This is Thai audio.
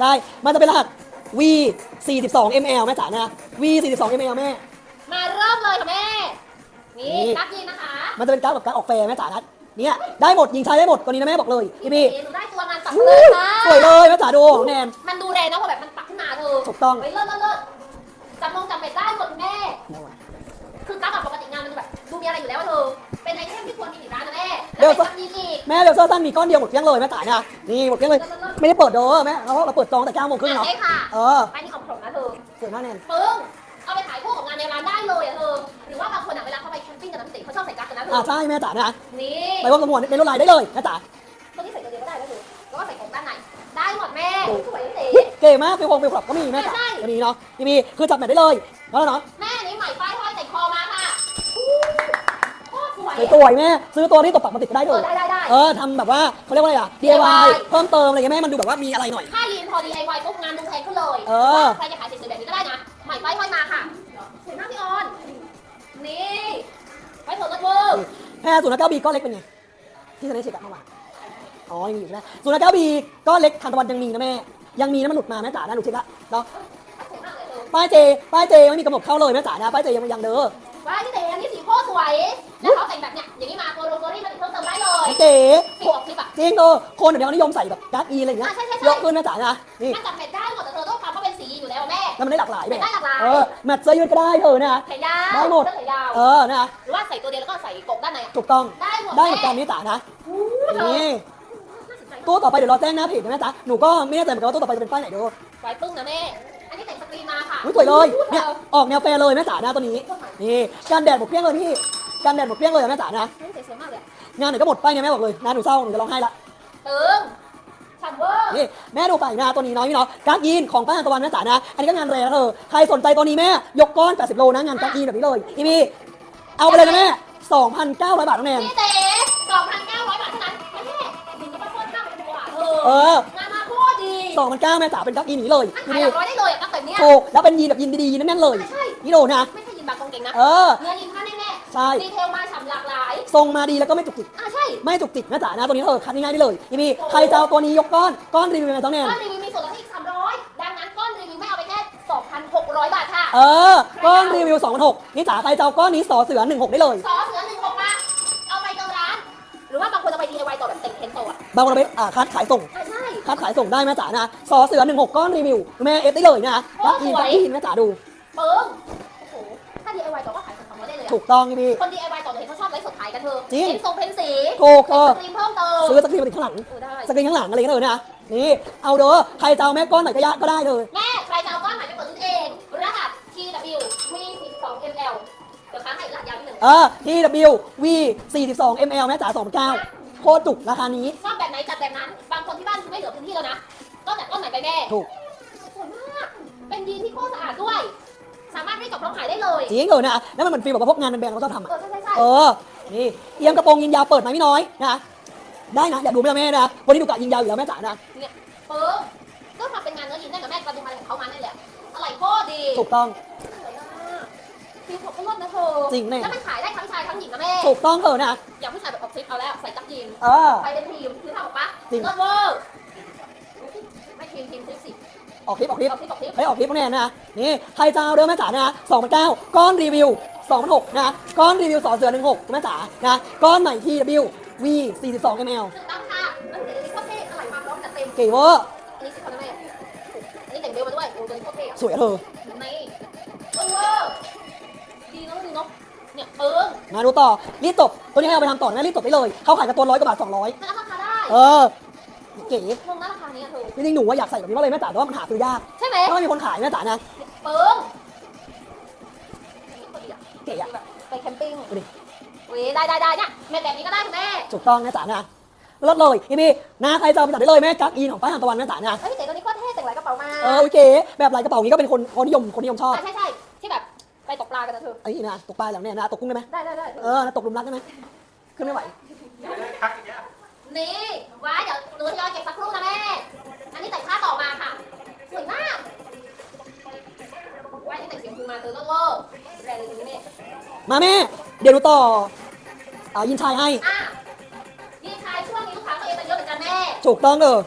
ใช่ มันจะเป็นรหัส V 42 ml แม่จ๋านะ V 42 ml แม่ มาเริ่มเลยค่ะแม่ นี่นี่นับยีนนะคะมันจะเป็นการดแบบการดออกแฟร์แม่จ๋านะเนี่ยได้หมดยิงชายได้หมดตัวนี้นะแม่บอกเลยพี่พี่หนูได้ตัวมันตักเลยค่ะสวยเลยแม่จ๋าดูของแนน มันดูแรงนะพอแบบมันตักขึ้นมาเธอถูกต้อง เฮ้ยเลิศเลิศเลิศจำลงจำเป็ดได้หมดคุณแม่ คือการแบบปกติงานมันแบบดูมีอะไรอยู่แล้วอะเธอ เป็นไอเทมที่ควรมีอีกร้านนะแม่เดี๋ยว แล้วเป็นยีนอีก แม่เดี๋ยวเสื้อสั้นมีก้อนเดียวหมดเพียงเลยแม่จ๋านะนี่หมดเพียงเลย ไม่ได้เปิดเด้อแม่เราเราเปิดจองแต่9โมงครึ่งเนาะใช่ค่ะเออไปนี่ของผมนะเธอสวยมากแนนปึ้งเอาไปถ่ายคู่กับงานในร้านได้เลยอะเธอ หรือว่าบางคนอะเวลาเขาไปแคมปิ้งกับน้ำสิเขาชอบใส่กั๊กกันนะเธอ่าอ ใช่แม่จ๋านะนี่ไปร่วมสมวนในรถไลน์ได้เลยแม่จ๋าตัวนี้ใส่ตัวเดียวก็ได้นะเธอแล้วก็ใส่ของด้านใน ได้หมดแม่สวยสิ เก๋มากฟิวคงฟิวคลับก็มีแม่จ๋าใช่ ก็มีเนาะพี่พี่คือจับแบบได้เลยแล้วเนาะแม่นี่ใหม่ป้ายห้อยใส่คอมาค่ะโคตรสวยสวยๆแม่ซื้อตัวที่ตกปักมาติดก็ได้เอเลอยได้ได้ได้ เออทำแบบว่าเขาเรียกว่าอะไรอะ DIY เพิ่มเติมอะไรเงี้ยแม่มันดูแบบว่ามีอะไรหน่อย ถ้ายีนพอ DIY ปุ๊บงานดูแพงขึ้นเลยเออ ใครจะขายเฉยๆแบบนี้ก็ได้นะใหม่ป้ายห้อยมาค่ะสวยมากพี่ออน นี่ไว้เถอะกันเวอร์แพรศูนย์เก้าบีก็เล็กเป็นไงที่จะได้เช็คกันเมื่อวานอ๋อยังมีอยู่นะศูนย์เก้าบีก็เล็กทันตะวันยังมีนะแม่ ยังมีนะมันหลุดมาแม่จ๋านะหนูเช็คละเนาะสวยมากเลยเธอป้ายเจป้ายเจไม่มีกำหนดเข้าเลยแม่จ๋านะป้ายเจยังยังเด้อ ว้ายพี่เต๋อันนี้สีโคตรสวย แล้วเขาแต่งแบบเนี้ยอย่างนี้มาตัวโรโกรี่มัน เพิ่มเติมได้เลยเจสีออกคลิปอะจริงเออคนเดี๋ยวนี้นิยมใส่แบบการ์ดอีอะไรอย่างเงี้ยอะใช่ใช่ใช่เยอะขึ้นแม่จ๋านะนี่มันจับเม็ดได้หมดแต่เธอต้องทำเพราะเป็นสีอยู่แล้วแม่ แล้วมันได้หลากหลายแบบได้หลากหลาย เออแมทเสื้อยืดก็ได้เธอนะแขนยาวได้หมด เสื้อแขนยาว เออนะหรือว่าใส่ตัวเดียวแล้วก็ใส่กบด้านในอะถูกต้องได้หมดได้เหมือนกันแม่นี่จ๋านะอู้เธอนี่น่าสนใจมากตู้ต่อไปเดี๋ยวเราแจ้งหน้าเพจนะแม่จ๋าหนูก็ไม่แน่ใจเหมือนกันว่าตู้ต่อไปจะเป็นป้ายไหนเด้อไว้ปึ้งนะแม่ อันนี้แต่งสกรีนมาค่ะอุ้ยสวยเลยเนี่ยธอออกแนวแฟร์เลยแม่จ๋านะตัวนี้นี่กันแดดหมดเพี้ยงเลยพี่ กันแดดหมดเพี้ยงเลยอะแม่จ๋านะ เฮ้ยสวยมากเลยอะงานไหนก็หมดไปเนี่ยแม่บอกเลยงานหนูเศร้าหนูจะร้องไห้ละตึงฉ่ำเวอร์นี่แม่ดูไปนะตัวนี้น้อยพี่เนาะการ์ดยีนของป้าตะวันแม่จ๋านะ อันนี้ก็งานแรงนะเธอใครสนใจตัวนี้แม่ยกก้อน 80 โลนะงานการ์ดยีนแบบนี้เลยอีพีเอาไปเลยนะแม่ 2,900 บาทน้องแนนพี่เต๋2,900บาทเท่านั้นแม่ถึงจะมาโคตรข้าวเป็นตัวอะเอเออองานมาโคตรดี2,900แม่จ๋าเป็นการ์ดยีนอย่างนี้เลยมันอีขายพีหลักร้อยได้เลยอะตั้งแต่เนี้ยถูกแล้วเป็นยีนแบบยีนดีๆนั่นๆเลยใช่ นี่โดนะ ไม่ใช่ยินบาง กองเก่งนะเออ เนื้อยินผ้าแน่ใช่ๆดีเทลมาฉ่ำหลากหลาย ทรงมาดีแล้วก็ไม่จุกจิก อะใช่ไม่จุกจิกนะจ๋านะตัวนี้เธอคัดง่ายๆได้เลยอีพีใครจะเอาตัวนี้ยกก้อนก้อนรีวิวยังไงต้องแนนก้อนรีวิวมีส่วนลดให้อีก300 ดังนั้นก้อนรีวิวไม่เอาไปแค่ 2,600 บาทค่ะเออก้อนรีวิว2,600นี่จ๋าใครจะเอาก้อนนี้สอเสือ16 ได้เลย ซอเสือหนึ่งหกมาเอาไปเการ้าน หรือว่าบางคนเอาไป DIY ต่อแบบเต็มเทนโตอะบางคนเอาไปอ่าคัดขายส่ง อะใช่ คัดขายส่งได้แม่จ๋านะสอเสือ16 ก้อนรีวิวแม่เอฟได้เลยนะโอ้รักอีนสวยรักอีนแม่จ๋าดู ปึ้ง องเขาได้เลยอะถูกต้องพี่ คน DIY ต่อเลยเขาชอบไลฟ์สดขายกันเธอจริงเพ้นทรงเพ้นสีถูกเออ สกรีนเพิ่มเติมซื้อสกรีนมาติดข้างหลัง เออได้สกรีนข้างหลังอะไรกันเลยนะนี่เอาเด้อใครจะเอาแม่ก้อนไหนก็ยะก็ได้เลยแม่ใครจะเอาก้อนใหม่ไปเปิดซื้อเอง รหัส TW V12ML เดี๋ยวค้างให้รหัสยาวนิดหนึ่งเออ TW V 42 ml แม่จ๋า29โคตรจุกราคานี้ ชอบแบบไหนจัดแบบนั้น บางคนที่บ้านไม่เหลือพื้นที่แล้วนะก็จัดก้อนใหม่ไปแม่ถูก สวยมาก เป็นยีนที่โคตรสะอาดด้วย สามารถรีดกับรองขายได้เลยจริงเลยนะแล้วมันเหมือนฟีลแบบว่าพวกงานแบรนด์เราชอบทำเออะอใช่ใช่ใช่เออ นี่เอียงกระโปรงยิงยาวเปิดไหมพี่น้อยนะได้นะอยากดูไหมล่ะแม่นะวันนี้ดูกะยิงยาวอยู่แล้วแม่จ๋านะเนี่ยเออก็มาเป็นงานเนื้อยีนได้กับแม่กระดุมอะไรของเขามานี่แหละอะไรโคตรดีถูกต้องสวยมากฟิลของเขาลดนะเธอจริงแน่แล้วมันขายได้ทั้งชายทั้งหญิงนะแม่ถูกต้องเถอะนะอย่างผู้ชายแบบออกทริปเอาแล้วใส่กั๊กยีนเออไปเป็นทีมคือทำออกปะจริงเลิศเวอร์ไม่ทีมทีมทริปสิ ออกคลิปออกคลิปออกทริปออกทริปเฮ้ยออกคลิปพวกแน่นะนี่ใครจะเอาเด้อแม่จ๋านะ2,900ก้อนรีวิว2,600นะก้อนรีวิวสอเสือ16แม่จ๋านะก้อนใหม่ที่ W V 42 ml ถูกต้องค่ะแล้วเดี๋ยวนี้โคตรเท่อะไรมาพร้อมจัดเต็มเก๋เวอร์อันนี้สิคนละแม่อันนี้แต่งเบลมาด้วยโอ้โหตัวนี้โคตรเท่อะสวยอะเธอนี่เออดีเนอะดีเนอะเนี่ยเออมาดูต่อรีดตบตัวนี้ให้เอาไปทำต่อนะรีดตบได้เลยเขาขายกันตัวร้อยกว่าบาท200มันราคาได้เออ เก๋งงนะราคานี้อะเธอจริงๆหนูว่าอยากใส่แบบนี้มากเลยแม่จ๋าแต่ว่ามันหาซื้อยากใช่ไหมถ้าไม่มีคนขายแม่จ๋านะเปิ้งอันนี้ก็ดีอะเก๋อะแบบไปแคมปิ้งดูดิเว้ยได้ได้ได้เนี่ยแม่แบบนี้ก็ได้คุณแม่ถูกต้องแม่จ๋านะเลิศเลยพี่พี่นะใครจะเอาไปจัดได้เลยแม่กั๊กอีนของป้าทางตะวันแม่จ๋านะเฮ้ยพี่เต๋ตัวนี้โคตรเท่แต่งหลายกระเป๋ามาเออโอเคแบบลายกระเป๋านี้ก็เป็นคนคนนิยมคนนิยมชอบใช่ใช่ที่แบบไปตกปลากันนะเธอไอ้นี่นะตกปลาอย่างเนี้ยนะตกกุ้งได้ไหมได้ได้ได้เออนะตกหลุมรักได้ไหมขึ้นไม่ไหว นี่ว้ายเดี๋ยว หนูจะยอยเก็บสักครู่นะแม่ อันนี้แต่งผ้าต่อมาค่ะ สวยมากว้ายนี่แต่งสีชมพูมาเธอเลิศเวอร์แรงเลยทีนี้เนี่ยมาแม่ เดี๋ยวดูต่ออ่ายินชายให้ อะยี่ชายช่วงนี้ลูกค้าตัวเองมันเยอะเหมือนกันแม่ ถูกต้องเออ